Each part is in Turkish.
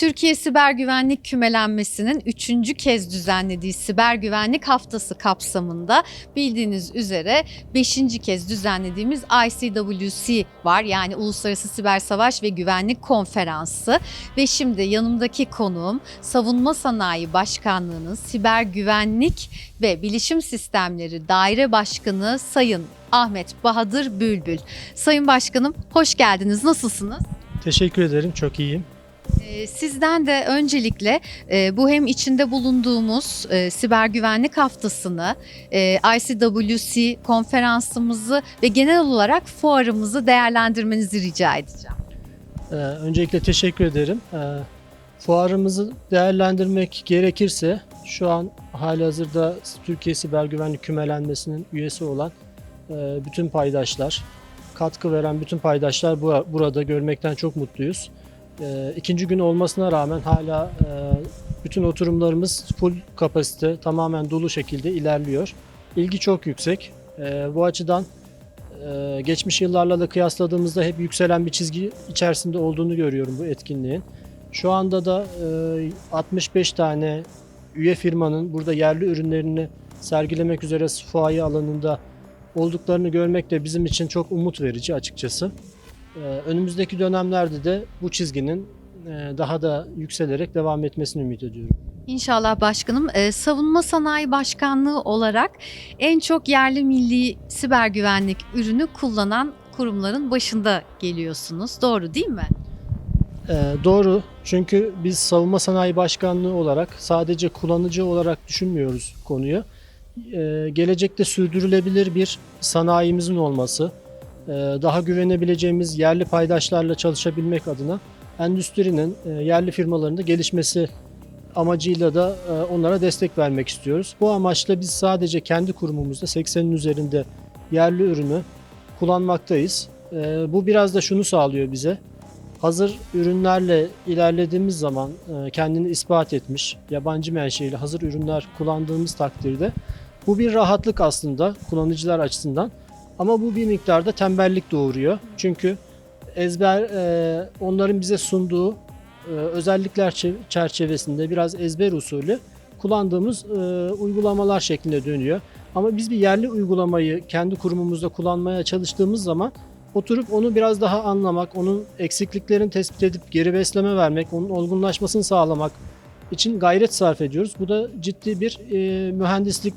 Türkiye Siber Güvenlik Kümelenmesi'nin üçüncü kez düzenlediği Siber Güvenlik Haftası kapsamında bildiğiniz üzere beşinci kez düzenlediğimiz ICWC var. Yani Uluslararası Siber Savaş ve Güvenlik Konferansı ve şimdi yanımdaki konuğum Savunma Sanayi Başkanlığı'nın Siber Güvenlik ve Bilişim Sistemleri Daire Başkanı Sayın Ahmet Bahadır Bülbül. Sayın Başkanım hoş geldiniz. Nasılsınız? Teşekkür ederim. Çok iyiyim. Ee, Sizden de öncelikle e, bu hem içinde bulunduğumuz e, siber güvenlik haftasını, e, ICWC konferansımızı ve genel olarak fuarımızı değerlendirmenizi rica edeceğim. Ee, öncelikle teşekkür ederim. Ee, fuarımızı değerlendirmek gerekirse şu an halihazırda Türkiye Siber Güvenlik Kümelenmesi'nin üyesi olan bütün paydaşlar, katkı veren bütün paydaşlar bu, burada görmekten çok mutluyuz. Ee, ikinci gün olmasına rağmen hala e, bütün oturumlarımız full kapasite, tamamen dolu şekilde ilerliyor. İlgi çok yüksek. Ee, bu açıdan Ee, geçmiş yıllarla da kıyasladığımızda hep yükselen bir çizgi içerisinde olduğunu görüyorum bu etkinliğin. Şu anda da e, 65 tane üye firmanın burada yerli ürünlerini sergilemek üzere fuayi alanında olduklarını görmek de bizim için çok umut verici açıkçası. Ee, Önümüzdeki dönemlerde de bu çizginin e, daha da yükselerek devam etmesini ümit ediyorum. İnşallah başkanım e, Savunma Sanayi Başkanlığı olarak en çok yerli milli siber güvenlik ürünü kullanan kurumların başında geliyorsunuz. Doğru değil mi? Ee, doğru. Çünkü biz Savunma Sanayi Başkanlığı olarak sadece kullanıcı olarak düşünmüyoruz konuyu. Ee, gelecekte sürdürülebilir bir sanayimizin olması, daha güvenebileceğimiz yerli paydaşlarla çalışabilmek adına endüstrinin, e, yerli firmaların da gelişmesi amacıyla da e, onlara destek vermek istiyoruz. Bu amaçla biz sadece kendi kurumumuzda 80'in üzerinde yerli ürünü kullanmaktayız. E, Bu biraz da şunu sağlıyor bize hazır ürünlerle ilerlediğimiz zaman e, kendini ispat etmiş yabancı menşeili hazır ürünler kullandığımız takdirde bu bir rahatlık aslında kullanıcılar açısından ama bu bir miktarda tembellik doğuruyor. Çünkü ezber e, onların bize sunduğu e, özellikler çe- çerçevesinde biraz ezber usulü kullandığımız e, uygulamalar şeklinde dönüyor. Ama biz bir yerli uygulamayı kendi kurumumuzda kullanmaya çalıştığımız zaman oturup onu biraz daha anlamak, onun eksikliklerini tespit edip geri besleme vermek, onun olgunlaşmasını sağlamak için gayret sarf ediyoruz. Bu da ciddi bir e, mühendislik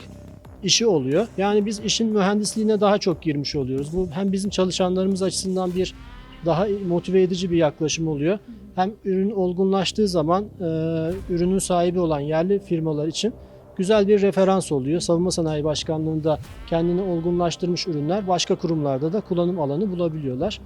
işi oluyor. Yani biz işin mühendisliğine daha çok girmiş oluyoruz. Bu hem bizim çalışanlarımız açısından bir daha motive edici bir yaklaşım oluyor. Hem ürün olgunlaştığı zaman e, ürünün sahibi olan yerli firmalar için güzel bir referans oluyor. Savunma Sanayi Başkanlığı'nda kendini olgunlaştırmış ürünler başka kurumlarda da kullanım alanı bulabiliyorlar.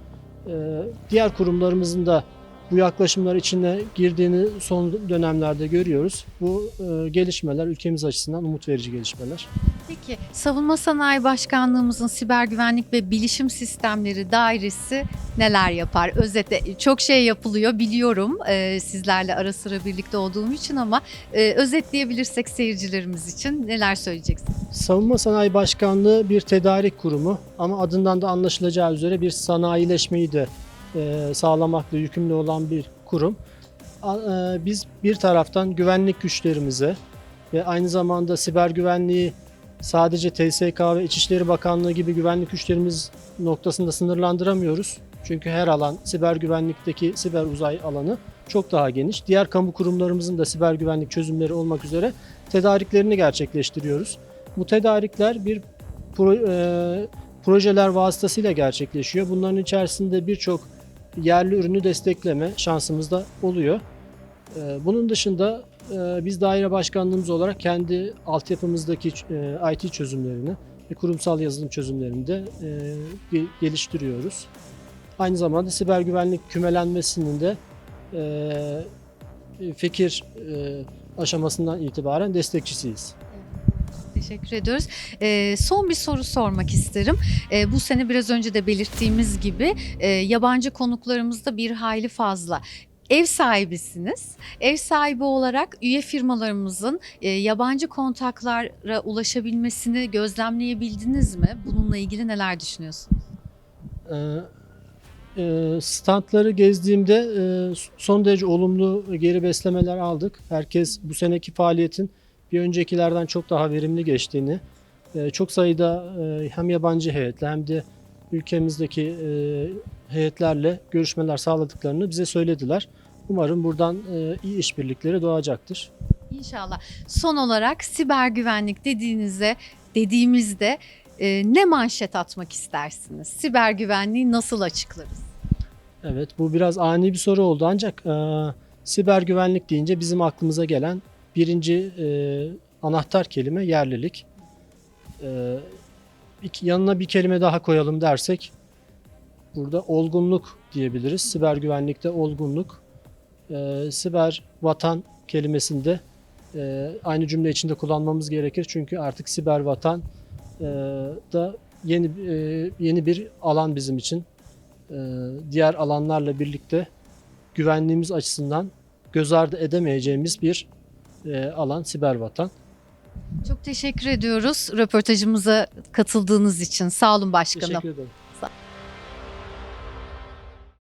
Ee, Diğer kurumlarımızın da bu yaklaşımlar içine girdiğini son dönemlerde görüyoruz. Bu e, gelişmeler ülkemiz açısından umut verici gelişmeler. Peki Savunma Sanayi Başkanlığımızın Siber Güvenlik ve Bilişim Sistemleri Dairesi neler yapar? Özetle çok şey yapılıyor biliyorum e, sizlerle ara sıra birlikte olduğum için ama e, özetleyebilirsek seyircilerimiz için neler söyleyeceksiniz? Savunma Sanayi Başkanlığı bir tedarik kurumu ama adından da anlaşılacağı üzere bir sanayileşmeyi de e, sağlamakla yükümlü olan bir kurum. E, Biz bir taraftan güvenlik güçlerimize ve aynı zamanda siber güvenliği sadece TSK ve İçişleri Bakanlığı gibi güvenlik güçlerimiz noktasında sınırlandıramıyoruz. Çünkü her alan siber güvenlikteki siber uzay alanı çok daha geniş. Diğer kamu kurumlarımızın da siber güvenlik çözümleri olmak üzere tedariklerini gerçekleştiriyoruz. Bu tedarikler bir pro- e, projeler vasıtasıyla gerçekleşiyor. Bunların içerisinde birçok yerli ürünü destekleme şansımız da oluyor. E, bunun dışında e, biz daire başkanlığımız olarak kendi altyapımızdaki e, IT çözümlerini ve kurumsal yazılım çözümlerini de e, ge- geliştiriyoruz. Aynı zamanda siber güvenlik kümelenmesinin de fikir aşamasından itibaren destekçisiyiz. Teşekkür ediyoruz. Ee, son bir soru sormak isterim. Ee, bu sene biraz önce de belirttiğimiz gibi e, yabancı konuklarımız da bir hayli fazla. Ev sahibisiniz. Ev sahibi olarak üye firmalarımızın e, yabancı kontaklara ulaşabilmesini gözlemleyebildiniz mi? Bununla ilgili neler düşünüyorsunuz? Ee, e, standları gezdiğimde e, son derece olumlu geri beslemeler aldık. Herkes bu seneki faaliyetin bir öncekilerden çok daha verimli geçtiğini, e, çok sayıda e, hem yabancı heyetle hem de ülkemizdeki e, heyetlerle görüşmeler sağladıklarını bize söylediler. Umarım buradan iyi işbirlikleri doğacaktır. İnşallah. Son olarak siber güvenlik dediğinizde dediğimizde ne manşet atmak istersiniz? Siber güvenliği nasıl açıklarız? Evet bu biraz ani bir soru oldu ancak e, siber güvenlik deyince bizim aklımıza gelen birinci e, anahtar kelime yerlilik. E, iki- yanına bir kelime daha koyalım dersek burada olgunluk diyebiliriz. Siber güvenlikte olgunluk. E, siber vatan kelimesinde e, aynı cümle içinde kullanmamız gerekir çünkü artık siber vatan e, da yeni e, yeni bir alan bizim için e, diğer alanlarla birlikte güvenliğimiz açısından göz ardı edemeyeceğimiz bir e, alan siber vatan. Çok teşekkür ediyoruz röportajımıza katıldığınız için. Sağ olun başkanım. Teşekkür ederim.